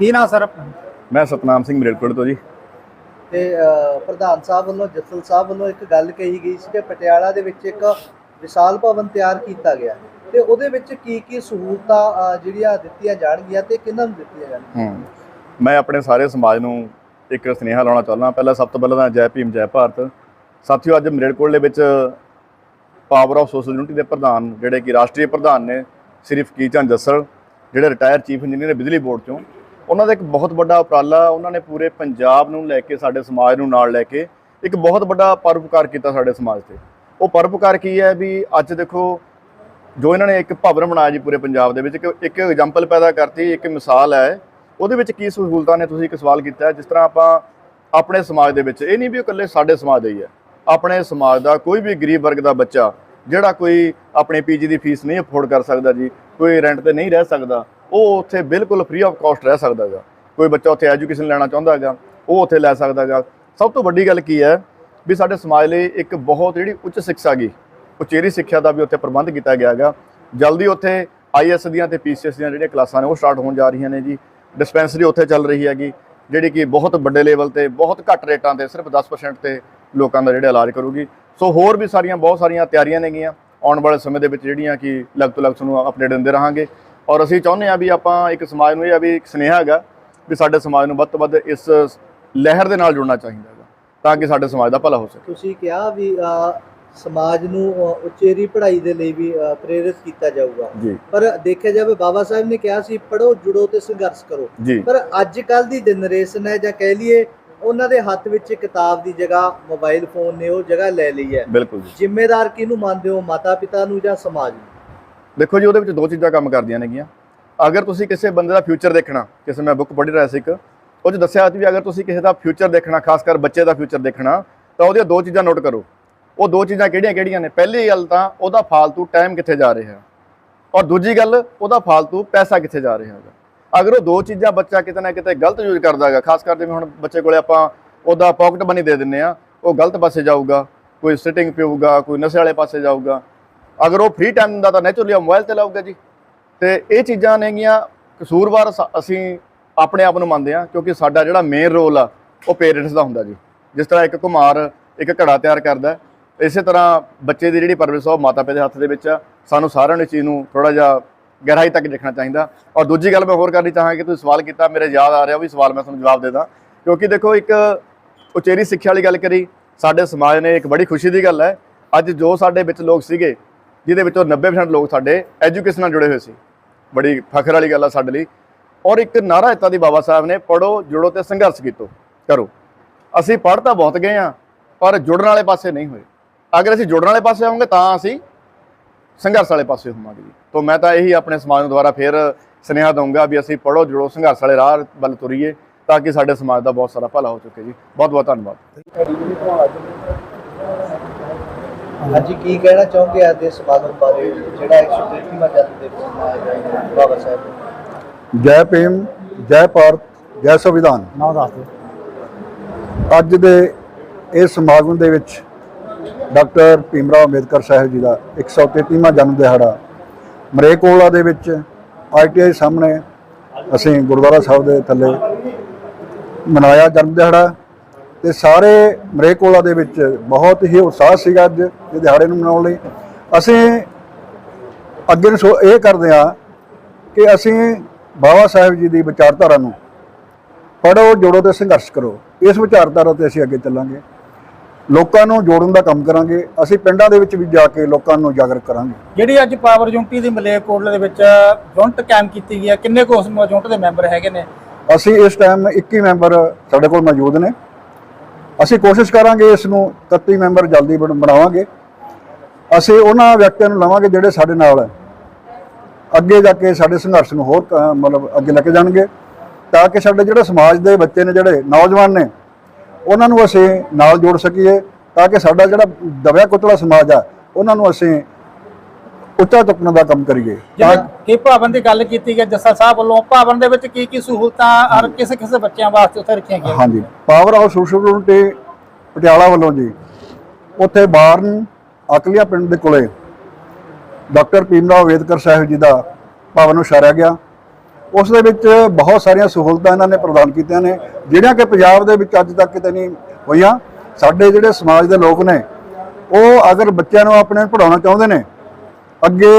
ਕੀ ਨਾਂ ਸਰ ਆਪਣਾ? ਮੈਂ ਸਤਨਾਮ ਸਿੰਘ ਮਰੇਲਕੋਟ ਤੋਂ ਜੀ। ਤੇ ਪ੍ਰਧਾਨ ਸਾਹਿਬ ਵੱਲੋਂ ਜੱਸਲ ਸਾਹਿਬ ਵੱਲੋਂ ਇੱਕ ਗੱਲ ਕਹੀ ਗਈ ਸੀ ਕਿ ਪਟਿਆਲਾ ਦੇ ਵਿੱਚ ਇੱਕ ਵਿਸ਼ਾਲ ਭਵਨ ਤਿਆਰ ਕੀਤਾ ਗਿਆ। ਤੇ ਉਹਦੇ ਵਿੱਚ ਕੀ ਕੀ ਸਹੂਲਤਾਂ ਜਿਹੜੀਆਂ ਦਿੱਤੀਆਂ ਜਾਣਗੀਆਂ ਤੇ ਕਿਹਨਾਂ ਨੂੰ ਦਿੱਤੀਆਂ ਜਾਣਗੀਆਂ? ਮੈਂ ਆਪਣੇ ਸਾਰੇ ਸਮਾਜ ਨੂੰ ਇੱਕ ਸੁਨੇਹਾ ਲਾਉਣਾ ਚਾਹੁੰਦਾ ਪਹਿਲਾਂ ਸਭ ਤੋਂ ਪਹਿਲਾਂ ਤਾਂ ਜੈ ਭੀਮ ਜੈ ਭਾਰਤ। ਸਾਥੀਓ ਅੱਜ ਮਰੇਲਕੋਟ ਦੇ ਵਿੱਚ ਪਾਵਰ ਆਫ ਸੋਸ਼ਲ ਯੂਨਿਟੀ ਦੇ ਪ੍ਰਧਾਨ ਜਿਹੜੇ ਕਿ ਰਾਸ਼ਟਰੀ ਪ੍ਰਧਾਨ ਨੇ ਸ੍ਰੀ ਫਕੀਰ ਚੰਦ ਜੱਸਲ ਜਿਹੜੇ ਰਿਟਾਇਰ ਚੀਫ ਇੰਜੀਨੀਅਰ ਬਿਜਲੀ ਬੋਰਡ ਚੋਂ ਉਹਨਾਂ ਦਾ ਇੱਕ ਬਹੁਤ ਵੱਡਾ ਉਪਰਾਲਾ, ਉਹਨਾਂ ਨੇ ਪੂਰੇ ਪੰਜਾਬ ਨੂੰ ਲੈ ਕੇ, ਸਾਡੇ ਸਮਾਜ ਨੂੰ ਨਾਲ ਲੈ ਕੇ ਇੱਕ ਬਹੁਤ ਵੱਡਾ ਪਰਉਪਕਾਰ ਕੀਤਾ ਸਾਡੇ ਸਮਾਜ ਤੇ। ਉਹ ਪਰਉਪਕਾਰ ਕੀ ਹੈ ਵੀ ਅੱਜ ਦੇਖੋ, ਜੋ ਇਹਨਾਂ ਨੇ ਇੱਕ ਭਵਨ ਬਣਾਇਆ ਜੀ ਪੂਰੇ ਪੰਜਾਬ ਦੇ ਵਿੱਚ, ਇੱਕ ਇੱਕ ਐਗਜ਼ਾਮਪਲ ਪੈਦਾ ਕਰਤੀ, ਇੱਕ ਮਿਸਾਲ ਹੈ। ਉਹਦੇ ਵਿੱਚ ਕੀ ਸਹੂਲਤਾਂ ਨੇ ਤੁਸੀਂ ਇੱਕ ਸਵਾਲ ਕੀਤਾ ਜਿਸ ਤਰ੍ਹਾਂ ਆਪਾਂ ਆਪਣੇ ਸਮਾਜ ਦੇ ਵਿੱਚ, ਇਹ ਨਹੀਂ ਵੀ ਉਹ ਇਕੱਲੇ ਸਾਡੇ ਸਮਾਜ ਦਾ ਹੀ ਹੈ। ਆਪਣੇ ਸਮਾਜ ਦਾ ਕੋਈ ਵੀ ਗਰੀਬ ਵਰਗ ਦਾ ਬੱਚਾ ਜਿਹੜਾ ਕੋਈ ਆਪਣੇ ਪੀਜੀ ਦੀ ਫੀਸ ਨਹੀਂ ਅਫੋਰਡ ਕਰ ਸਕਦਾ ਜੀ, ਕੋਈ ਰੈਂਟ ਤੇ ਨਹੀਂ ਰਹਿ ਸਕਦਾ, ਉਹ ਉੱਥੇ ਬਿਲਕੁਲ ਫ੍ਰੀ ਆਫ ਕਾਸਟ ਰਹਿ ਸਕਦਾ ਹੈਗਾ ਕੋਈ ਬੱਚਾ ਉੱਥੇ ਐਜੂਕੇਸ਼ਨ ਲੈਣਾ ਚਾਹੁੰਦਾ ਹੈਗਾ ਉਹ ਉੱਥੇ ਲੈ ਸਕਦਾ ਹੈਗਾ ਸਭ ਤੋਂ ਵੱਡੀ ਗੱਲ ਕੀ ਹੈ ਵੀ ਸਾਡੇ ਸਮਾਜ ਲਈ ਇੱਕ ਬਹੁਤ ਜਿਹੜੀ ਉੱਚ ਸਿੱਖਿਆ ਗਈ ਉਚੇਰੀ ਸਿੱਖਿਆ ਦਾ ਵੀ ਉੱਥੇ ਪ੍ਰਬੰਧ ਕੀਤਾ ਗਿਆ ਹੈਗਾ ਜਲਦੀ ਉੱਥੇ ਆਈਐਸ ਦੀਆਂ ਤੇ ਪੀਸੀਐਸ ਦੀਆਂ ਜਿਹੜੀਆਂ ਕਲਾਸਾਂ ਨੇ, ਉਹ ਸਟਾਰਟ ਹੋਣ ਜਾ ਰਹੀਆਂ ਨੇ ਜੀ। ਡਿਸਪੈਂਸਰੀ ਉੱਥੇ ਚੱਲ ਰਹੀ ਹੈਗੀ, ਜਿਹੜੀ ਕਿ ਬਹੁਤ ਵੱਡੇ ਲੈਵਲ ਤੇ, ਬਹੁਤ ਘੱਟ ਰੇਟਾਂ ਤੇ, ਸਿਰਫ 10% ਤੇ ਲੋਕਾਂ ਦਾ ਜਿਹੜਾ ਇਲਾਜ ਕਰੂਗੀ। ਸੋ ਹੋਰ ਵੀ ਸਾਰੀਆਂ ਬਹੁਤ ਸਾਰੀਆਂ ਤਿਆਰੀਆਂ ਨੇਗੀਆਂ। ਆਉਣ ਵਾਲੇ ਸਮੇਂ ਦੇ ਵਿੱਚ ਜਿਹੜੀਆਂ ਕਿ ਲਗ ਤੋਂ ਲਗ ਤੁਹਾਨੂੰ ਅਪਡੇਟ ਦਿੰਦੇ ਰਹਾਂਗੇ। ਔਰ ਅਸੀਂ ਚਾਹੁੰਦੇ ਹਾਂ ਵੀ ਆਪਾਂ ਇੱਕ ਸਮਾਜ ਨੂੰ ਇਹ ਆ ਵੀ ਇੱਕ ਸੁਨੇਹਾ ਹੈਗਾ ਵੀ ਸਾਡੇ ਸਮਾਜ ਨੂੰ ਵੱਧ ਤੋਂ ਵੱਧ ਇਸ ਲਹਿਰ ਦੇ ਨਾਲ ਜੁੜਨਾ ਚਾਹੀਦਾ ਹੈਗਾ ਤਾਂ ਕਿ ਸਾਡੇ ਸਮਾਜ ਦਾ ਭਲਾ ਹੋ ਸਕੇ। ਤੁਸੀਂ ਕਿਹਾ ਵੀ ਸਮਾਜ ਨੂੰ ਉਚੇਰੀ ਪੜ੍ਹਾਈ ਦੇ ਲਈ ਵੀ ਪ੍ਰੇਰਿਤ ਕੀਤਾ ਜਾਊਗਾ। ਪਰ ਦੇਖਿਆ ਜਾਵੇ ਬਾਬਾ ਸਾਹਿਬ ਨੇ ਕਿਹਾ ਸੀ ਪੜੋ ਜੁੜੋ ਤੇ ਸੰਘਰਸ਼ ਕਰੋ। ਪਰ ਅੱਜ ਕੱਲ ਦੀ ਜਨਰੇਸ਼ਨ ਹੈ ਜਾਂ ਕਹਿ ਲਈਏ ਉਹਨਾਂ ਦੇ ਹੱਥ ਵਿੱਚ ਕਿਤਾਬ ਦੀ ਜਗ੍ਹਾ ਮੋਬਾਈਲ ਫੋਨ ਨੇ ਉਹ ਜਗ੍ਹਾ ਲੈ ਲਈ ਹੈ। ਬਿਲਕੁਲ ਜੀ। ਜ਼ਿੰਮੇਦਾਰ ਕਿਹਨੂੰ ਮੰਨਦੇ ਹੋ ਮਾਤਾ ਪਿਤਾ ਨੂੰ ਜਾਂ ਸਮਾਜ ਨੂੰ? ਦੇਖੋ ਜੀ ਉਹਦੇ ਵਿੱਚ ਦੋ ਚੀਜ਼ਾਂ ਕੰਮ ਕਰਦੀਆਂ ਨੇਗੀਆਂ। ਅਗਰ ਤੁਸੀਂ ਕਿਸੇ ਬੰਦੇ ਦਾ ਫਿਊਚਰ ਦੇਖਣਾ ਕਿਸੇ ਮੈਂ ਬੁੱਕ ਪੜ੍ਹੀ ਰਿਹਾ ਸੀ ਇੱਕ ਉਹ ਚ ਦੱਸਿਆ ਸੀ ਵੀ ਅਗਰ ਤੁਸੀਂ ਕਿਸੇ ਦਾ ਫਿਊਚਰ ਦੇਖਣਾ ਖਾਸ ਕਰ ਬੱਚੇ ਦਾ ਫਿਊਚਰ ਦੇਖਣਾ ਤਾਂ ਉਹਦੀਆਂ ਦੋ ਚੀਜ਼ਾਂ ਨੋਟ ਕਰੋ। ਉਹ ਦੋ ਚੀਜ਼ਾਂ ਕਿਹੜੀਆਂ ਕਿਹੜੀਆਂ ਨੇ? ਪਹਿਲੀ ਗੱਲ ਤਾਂ ਉਹਦਾ ਫਾਲਤੂ ਟਾਈਮ ਕਿੱਥੇ ਜਾ ਰਿਹਾ? ਔਰ ਦੂਜੀ ਗੱਲ ਉਹਦਾ ਫਾਲਤੂ ਪੈਸਾ ਕਿੱਥੇ ਜਾ ਰਿਹਾ ਹੈਗਾ? ਅਗਰ ਉਹ ਦੋ ਚੀਜ਼ਾਂ ਬੱਚਾ ਕਿਤੇ ਨਾ ਕਿਤੇ ਗਲਤ ਯੂਜ਼ ਕਰਦਾ ਹੈਗਾ ਖਾਸ ਕਰ ਜਿਵੇਂ ਹੁਣ ਬੱਚੇ ਕੋਲੇ ਆਪਾਂ ਉਹਦਾ ਪਾਕਟ ਬਣੀ ਦੇ ਦਿੰਨੇ ਆ, ਉਹ ਗਲਤ ਪਾਸੇ ਜਾਊਗਾ, ਕੋਈ ਸਿਟਿੰਗ ਪੀਊਗਾ, ਕੋਈ ਨਸ਼ੇ ਵਾਲੇ ਪਾਸੇ ਜਾਊਗਾ। ਅਗਰ ਉਹ ਫ੍ਰੀ ਟਾਈਮ ਦਿੰਦਾ ਤਾਂ ਨੈਚੁਰਲੀ ਮੋਬਾਈਲ ਤੇ ਲਾਊਗਾ ਜੀ। ਤੇ ਇਹ ਚੀਜ਼ਾਂ ਨੇਗੀਆਂ ਕਸੂਰਵਾਰ ਅਸੀਂ ਆਪਣੇ ਆਪ ਨੂੰ ਮੰਨਦੇ ਆ ਕਿਉਂਕਿ ਸਾਡਾ ਜਿਹੜਾ ਮੇਨ ਰੋਲ ਆ, ਉਹ ਪੇਰੈਂਟਸ ਦਾ ਹੁੰਦਾ ਜੀ। ਜਿਸ ਤਰ੍ਹਾਂ ਇੱਕ ਕੁਮਾਰ ਇੱਕ ਘੜਾ ਤਿਆਰ ਕਰਦਾ ਇਸੇ ਤਰ੍ਹਾਂ ਬੱਚੇ ਦੀ ਜਿਹੜੀ ਪਰਵਰਿਸ਼ ਆ, ਉਹ ਮਾਤਾ ਪਿਤਾ ਦੇ ਹੱਥ ਦੇ ਵਿੱਚ ਆ। ਸਾਨੂੰ ਸਾਰਿਆਂ ਨੂੰ ਚੀਜ਼ ਨੂੰ ਥੋੜਾ ਜਿਹਾ ਗਹਿਰਾਈ ਤੱਕ ਦੇਖਣਾ ਚਾਹੀਦਾ। ਔਰ ਦੂਜੀ ਗੱਲ ਮੈਂ ਹੋਰ ਕਰਨੀ ਚਾਹਾਂਗਾ ਕਿ ਤੁਸੀਂ ਸਵਾਲ ਕੀਤਾ, ਮੇਰੇ ਯਾਦ ਆ ਰਿਹਾ ਉਹ ਵੀ ਸਵਾਲ ਮੈਂ ਤੁਹਾਨੂੰ ਜਵਾਬ ਦੇ ਦਾਂ। ਕਿਉਂਕਿ ਦੇਖੋ, ਇੱਕ ਉਚੇਰੀ ਸਿੱਖਿਆ ਵਾਲੀ ਗੱਲ ਕਰੀ, ਸਾਡੇ ਸਮਾਜ ਨੇ ਇੱਕ ਬੜੀ ਖੁਸ਼ੀ ਦੀ ਗੱਲ ਹੈ। ਅੱਜ ਜੋ ਸਾਡੇ ਵਿੱਚ ਲੋਕ ਸੀਗੇ, ਜਿਹਦੇ ਵਿੱਚੋਂ 90% ਲੋਕ ਸਾਡੇ ਐਜੂਕੇਸ਼ਨ ਨਾਲ ਜੁੜੇ ਹੋਏ ਸੀ। ਬੜੀ ਫਖਰ ਵਾਲੀ ਗੱਲ ਆ ਸਾਡੇ ਲਈ। ਔਰ ਇੱਕ ਨਾਰਾ ਦਿੱਤਾ ਦੀ ਬਾਬਾ ਸਾਹਿਬ ਨੇ ਪੜੋ ਜੁੜੋ ਤੇ ਸੰਘਰਸ਼ ਕੀਤੋ, ਕਰੋ। ਅਸੀਂ ਪੜ੍ਹ ਤਾਂ ਬਹੁਤ ਗਏ ਆ, ਪਰ ਜੁੜਨ ਵਾਲੇ ਪਾਸੇ ਨਹੀਂ ਹੋਏ। ਅਗਰ ਅਸੀਂ ਜੁੜਨ ਵਾਲੇ ਪਾਸੇ ਆਵਾਂਗੇ ਤਾਂ ਅਸੀਂ ਸੰਘਰਸ਼ ਵਾਲੇ ਪਾਸੇ ਹੋਵਾਂਗੇ ਜੀ। ਤੋਂ ਮੈਂ ਤਾਂ ਇਹੀ ਆਪਣੇ ਸਮਾਜ ਨੂੰ ਦੁਆਰਾ ਫੇਰ ਸੁਨੇਹਾ ਦਊਂਗਾ ਵੀ ਅਸੀਂ ਪੜੋ ਜੁੜੋ ਸੰਘਰਸ਼ ਵਾਲੇ ਰਾਹ ਵੱਲ ਤੁਰੀਏ ਤਾਂ ਕਿ ਸਾਡੇ ਸਮਾਜ ਦਾ ਬਹੁਤ ਸਾਰਾ ਭਲਾ ਹੋ ਚੁੱਕੇ ਜੀ। ਬਹੁਤ ਬਹੁਤ ਧੰਨਵਾਦ। ਹਾਂਜੀ ਕੀ ਕਹਿਣਾ ਚਾਹੋਗੇ ਅੱਜ ਦੇ ਸਮਾਗਮ ਬਾਰੇ ਜਿਹੜਾ 133ਵਾਂ ਜਨਮ ਦਿਵਸ ਮਨਾਇਆ ਜਾਏਗਾ ਬਾਬਾ ਸਾਹਿਬ? ਜੈ ਭੀਮ ਜੈ ਭਾਰਤ ਜੈ ਸੰਵਿਧਾਨ। ਨਾਮ ਦੱਸ ਦਿਓ। ਅੱਜ ਦੇ ਇਸ ਸਮਾਗਮ ਦੇ ਵਿੱਚ ਡਾਕਟਰ ਭੀਮਰਾਓ ਅੰਬੇਦਕਰ ਸਾਹਿਬ ਜੀ ਦਾ 133ਵਾਂ ਜਨਮ ਦਿਹਾੜਾ ਮਰੇਕੋਲਾ ਦੇ ਵਿੱਚ ਆਈਟੀਆਈ ਸਾਹਮਣੇ ਅਸੀਂ ਗੁਰਦੁਆਰਾ ਸਾਹਿਬ ਦੇ ਥੱਲੇ ਮਨਾਇਆ ਜਨਮ ਦਿਹਾੜਾ ਤੇ ਸਾਰੇ ਮਰੇਕੋਲਾ ਦੇ ਵਿੱਚ ਬਹੁਤ ਹੀ ਉਤਸ਼ਾਹ ਸੀਗਾ ਅੱਜ ਇਹ ਦਿਹਾੜੇ ਨੂੰ ਮਨਾਉਣ ਲਈ। ਅਸੀਂ ਅੱਗੇ ਨੂੰ ਸੋ ਇਹ ਕਰਦੇ ਹਾਂ ਕਿ ਅਸੀਂ ਬਾਬਾ ਸਾਹਿਬ ਜੀ ਦੀ ਵਿਚਾਰਧਾਰਾ ਨੂੰ ਪੜੋ ਜੋੜੋ ਤੇ ਸੰਘਰਸ਼ ਕਰੋ। ਇਸ ਵਿਚਾਰਧਾਰਾ ਤੇ ਅਸੀਂ ਅੱਗੇ ਚੱਲਾਂਗੇ। ਲੋਕਾਂ ਨੂੰ ਜੋੜਨ ਦਾ ਕੰਮ ਕਰਾਂਗੇ। ਅਸੀਂ ਪਿੰਡਾਂ ਦੇ ਵਿੱਚ ਵੀ ਜਾ ਕੇ ਲੋਕਾਂ ਨੂੰ ਜਾਗਰੂਕ ਕਰਾਂਗੇ। ਜਿਹੜੀ ਅੱਜ ਪਾਵਰ ਯੂਨਿਟੀ ਦੀ ਮਲੇਰਕੋਟਲੇ ਦੇ ਵਿੱਚ ਯੂਨਿਟ ਕਾਇਮ ਕੀਤੀ ਗਈ ਹੈ ਕਿੰਨੇ ਕੁ ਉਸ ਦੇ ਮੈਂਬਰ ਹੈਗੇ ਨੇ? ਅਸੀਂ ਇਸ ਟਾਈਮ 21 ਮੈਂਬਰ ਸਾਡੇ ਕੋਲ ਮੌਜੂਦ ਨੇ। ਅਸੀਂ ਕੋਸ਼ਿਸ਼ ਕਰਾਂਗੇ ਇਸ ਨੂੰ 31 ਮੈਂਬਰ ਜਲਦੀ ਬਣ- ਬਣਾਵਾਂਗੇ। ਅਸੀਂ ਉਹਨਾਂ ਵਿਅਕਤੀਆਂ ਨੂੰ ਲਵਾਂਗੇ ਜਿਹੜੇ ਸਾਡੇ ਨਾਲ ਅੱਗੇ ਜਾ ਕੇ ਸਾਡੇ ਸੰਘਰਸ਼ ਨੂੰ ਹੋਰ ਮਤਲਬ ਅੱਗੇ ਲੈ ਕੇ ਜਾਣਗੇ। ਤਾਂ ਕਿ ਸਾਡੇ ਜਿਹੜੇ ਸਮਾਜ ਦੇ ਬੱਚੇ ਨੇ ਜਿਹੜੇ ਨੌਜਵਾਨ ਨੇ ਉਹਨਾਂ ਨੂੰ ਅਸੀਂ ਨਾਲ ਜੋੜ ਸਕੀਏ ਤਾਂ ਕਿ ਸਾਡਾ ਜਿਹੜਾ ਦਬਿਆ ਕੁਚਲਾ ਸਮਾਜ ਆ ਉਹਨਾਂ ਨੂੰ ਅਸੀਂ ਉੱਚਾ ਚੁੱਕਣ ਦਾ ਕੰਮ ਕਰੀਏ। ਕਿ ਭਵਨ ਦੀ ਗੱਲ ਕੀਤੀ ਗਈ ਜੱਸਾ ਸਾਹਿਬ ਵੱਲੋਂ ਭਵਨ ਦੇ ਵਿੱਚ ਕੀ ਕੀ ਸਹੂਲਤਾਂ ਹਰ ਕਿਸੇ ਕਿਸੇ ਬੱਚਿਆਂ ਵਾਸਤੇ ਉੱਥੇ ਰੱਖੀਆਂ ਗਈਆਂ? ਹਾਂਜੀ power house social unity Patiala ਵੱਲੋਂ ਜੀ। ਉੱਥੇ ਬਾਰਨ ਅਕਲੀਆ ਪਿੰਡ ਦੇ ਕੋਲੇ ਡਾਕਟਰ ਭੀਮਰਾਓ ਅੰਬੇਦਕਰ ਸਾਹਿਬ ਜੀ ਦਾ ਭਵਨ ਉਸਾਰਿਆ ਗਿਆ। ਉਸ ਦੇ ਵਿੱਚ ਬਹੁਤ ਸਾਰੀਆਂ ਸਹੂਲਤਾਂ ਇਹਨਾਂ ਨੇ ਪ੍ਰਦਾਨ ਕੀਤੀਆਂ ਨੇ ਜਿਹੜੀਆਂ ਕਿ ਪੰਜਾਬ ਦੇ ਵਿੱਚ ਅੱਜ ਤੱਕ ਕਿਤੇ ਨਹੀਂ ਹੋਈਆਂ। ਸਾਡੇ ਜਿਹੜੇ ਸਮਾਜ ਦੇ ਲੋਕ ਨੇ ਉਹ ਅਗਰ ਬੱਚਿਆਂ ਨੂੰ ਆਪਣੇ ਪੜਾਉਣਾ ਚਾਹੁੰਦੇ ਨੇ ਅੱਗੇ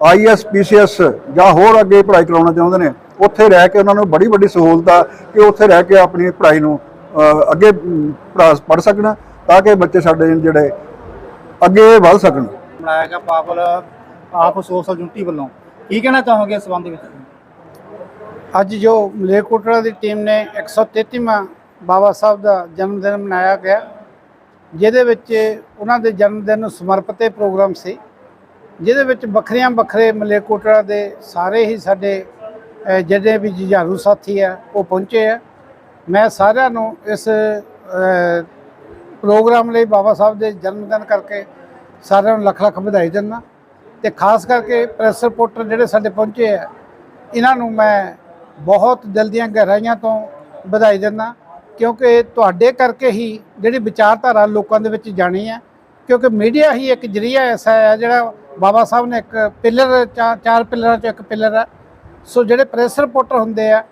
ਆਈਐਸ ਪੀਸੀਐਸ ਜਾਂ ਹੋਰ ਅੱਗੇ ਪੜ੍ਹਾਈ ਕਰਾਉਣਾ ਚਾਹੁੰਦੇ ਨੇ ਉੱਥੇ ਰਹਿ ਕੇ ਉਹਨਾਂ ਨੂੰ ਬੜੀ ਵੱਡੀ ਸਹੂਲਤ ਆ ਕਿ ਉੱਥੇ ਰਹਿ ਕੇ ਆਪਣੀ ਪੜ੍ਹਾਈ ਨੂੰ ਅ, ਅੱਗੇ ਪੜ੍ਹ ਸਕਣ ਤਾਂ ਕਿ ਬੱਚੇ ਸਾਡੇ ਜਿਹੜੇ ਅੱਗੇ ਵੱਧ ਸਕਣ। ਬਣਾਇਆ ਗਿਆ ਪਾਵਲ ਆਪ ਸੋਸ਼ਲ ਯੂਨਿਟੀ ਵੱਲੋਂ। ਕੀ ਕਹਿਣਾ ਚਾਹੋਗੇ ਇਸ ਸੰਬੰਧ ਵਿੱਚ? ਅੱਜ ਜੋ ਮਲੇਰਕੋਟਲਾ ਦੀ ਟੀਮ ਨੇ 133ਵਾਂ ਬਾਬਾ ਸਾਹਿਬ ਦਾ ਜਨਮ ਦਿਨ ਮਨਾਇਆ ਗਿਆ ਜਿਹਦੇ ਵਿੱਚ ਉਹਨਾਂ ਦੇ ਜਨਮ ਦਿਨ ਨੂੰ ਸਮਰਪਿਤ ਇਹ ਪ੍ਰੋਗਰਾਮ ਸੀ ਜਿਹਦੇ ਵਿੱਚ ਵੱਖਰੀਆਂ ਵੱਖਰੇ ਮਲੇਰਕੋਟਲਾ ਦੇ ਸਾਰੇ ਹੀ ਸਾਡੇ ਅਹ, ਜਿਹੜੇ ਵੀ ਜੁਝਾਰੂ ਸਾਥੀ ਆ ਉਹ ਪਹੁੰਚੇ ਆ। ਮੈਂ ਸਾਰਿਆਂ ਨੂੰ ਇਸ ਪ੍ਰੋਗਰਾਮ ਲਈ ਬਾਬਾ ਸਾਹਿਬ ਦੇ ਜਨਮ ਦਿਨ ਕਰਕੇ ਸਾਰਿਆਂ ਨੂੰ ਲੱਖ ਲੱਖ ਵਧਾਈ ਦਿੰਦਾ। ਤੇ ਖਾਸ ਕਰਕੇ ਪ੍ਰੈਸ ਰਿਪੋਰਟਰ ਜਿਹੜੇ ਸਾਡੇ ਪਹੁੰਚੇ ਆ ਇਹਨਾਂ ਨੂੰ ਮੈਂ ਬਹੁਤ ਦਿਲ ਦੀਆਂ ਗਹਿਰਾਈਆਂ ਤੋਂ ਵਧਾਈ ਦਿੰਦਾ ਕਿਉਂਕਿ ਤੁਹਾਡੇ ਕਰਕੇ ਹੀ ਜਿਹੜੀ ਵਿਚਾਰਧਾਰਾ ਲੋਕਾਂ ਦੇ ਵਿੱਚ ਜਾਣੀ ਹੈ, ਕਿਉਂਕਿ ਮੀਡੀਆ ਹੀ ਇੱਕ ਜਰੀਆ ਐਸਾ ਹੈ, ਜਿਹੜਾ ਬਾਬਾ ਸਾਹਿਬ ਨੇ ਇੱਕ ਪਿਲਰ, ਚਾਰ ਪਿਲਰਾਂ ਚੋਂ ਇੱਕ ਪਿਲਰ ਹੈ। ਸੋ ਜਿਹੜੇ ਪ੍ਰੈਸ ਰਿਪੋਰਟਰ ਹੁੰਦੇ ਆ,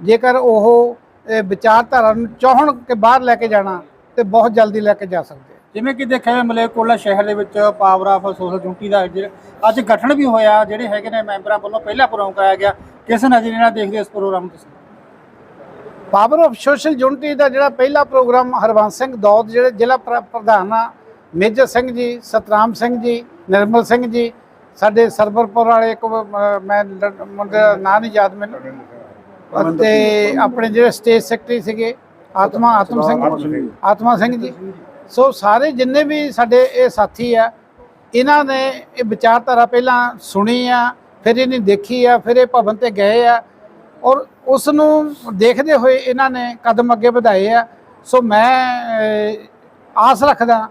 ਜੇਕਰ ਉਹ ਵਿਚਾਰਧਾਰਾ ਨੂੰ ਚਾਹਣ ਕਿ ਬਾਹਰ ਲੈ ਕੇ ਜਾਣਾ, ਤੇ ਬਹੁਤ ਜਲਦੀ ਲੈ ਕੇ ਜਾ ਸਕਦੇ ਜਿਵੇਂ ਕਿ ਦੇਖਿਆ ਜਾਵੇ, ਮਲੇਰਕੋਟਲਾ ਸ਼ਹਿਰ ਦੇ ਵਿੱਚ ਪਾਵਰ ਆਫ ਸੋਸ਼ਲ ਯੂਨਿਟੀ ਦਾ ਜਿਹੜਾ- ਅੱਜ ਗਠਨ ਵੀ ਹੋਇਆ, ਜਿਹੜੇ ਹੈਗੇ ਨੇ ਮੈਂਬਰਾਂ ਵੱਲੋਂ ਪਹਿਲਾ ਪ੍ਰੋਗਰਾਮ ਕਰਾਇਆ ਗਿਆ। ਕਿਸ ਨਜ਼ਰੀਏ ਨਾਲ ਦੇਖਦੇ ਹੋ ਇਸ ਪ੍ਰੋਗਰਾਮ ਨੂੰ ਤੁਸੀਂ? ਪਾਵਰ ਆਫ ਸੋਸ਼ਲ ਯੂਨਿਟੀ ਦਾ ਜਿਹੜਾ ਪਹਿਲਾ ਪ੍ਰੋਗਰਾਮ ਹਰਵੰਸ ਸਿੰਘ ਦੌਦ ਜਿਹੜੇ ਜ਼ਿਲ੍ਹਾ ਪ੍ਰ- ਪ੍ਰਧਾਨ ਆ ਮੇਜਰ ਸਿੰਘ ਜੀ ਸਤਰਾਮ ਸਿੰਘ ਜੀ ਨਿਰਮਲ ਸਿੰਘ ਜੀ ਸਾਡੇ ਸਰਵਰਪੁਰ ਵਾਲੇ ਇੱਕ ਮੈਂ ਮੁੰਡੇ ਦਾ ਨਾਂ ਨਹੀਂ ਯਾਦ ਮੈਨੂੰ। ਅਤੇ ਆਪਣੇ ਜਿਹੜੇ ਸਟੇਟ ਸੈਕਟਰੀ ਸੀਗੇ ਆਤਮਾ ਆਤਮ ਸਿੰਘ ਆਤਮਾ ਸਿੰਘ ਜੀ। ਸੋ ਸਾਰੇ ਜਿੰਨੇ ਵੀ ਸਾਡੇ ਇਹ ਸਾਥੀ ਆ ਇਹਨਾਂ ਨੇ ਇਹ ਵਿਚਾਰਧਾਰਾ ਪਹਿਲਾਂ ਸੁਣੀ ਆ ਫਿਰ ਇਹਨੇ ਦੇਖੀ ਆ, ਫਿਰ ਇਹ ਭਵਨ ਤੇ ਗਏ ਆ ਔਰ ਉਸ ਨੂੰ ਦੇਖਦੇ ਹੋਏ ਇਹਨਾਂ ਨੇ ਕਦਮ ਅੱਗੇ ਵਧਾਏ ਆ। ਸੋ ਮੈਂ ਆਸ ਰੱਖਦਾ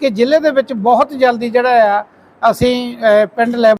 ਕਿ ਜ਼ਿਲ੍ਹੇ ਦੇ ਵਿੱਚ ਬਹੁਤ ਜਲਦੀ ਜਿਹੜਾ ਆ, ਅਸੀਂ ਪਿੰਡ ਲੈਵਲ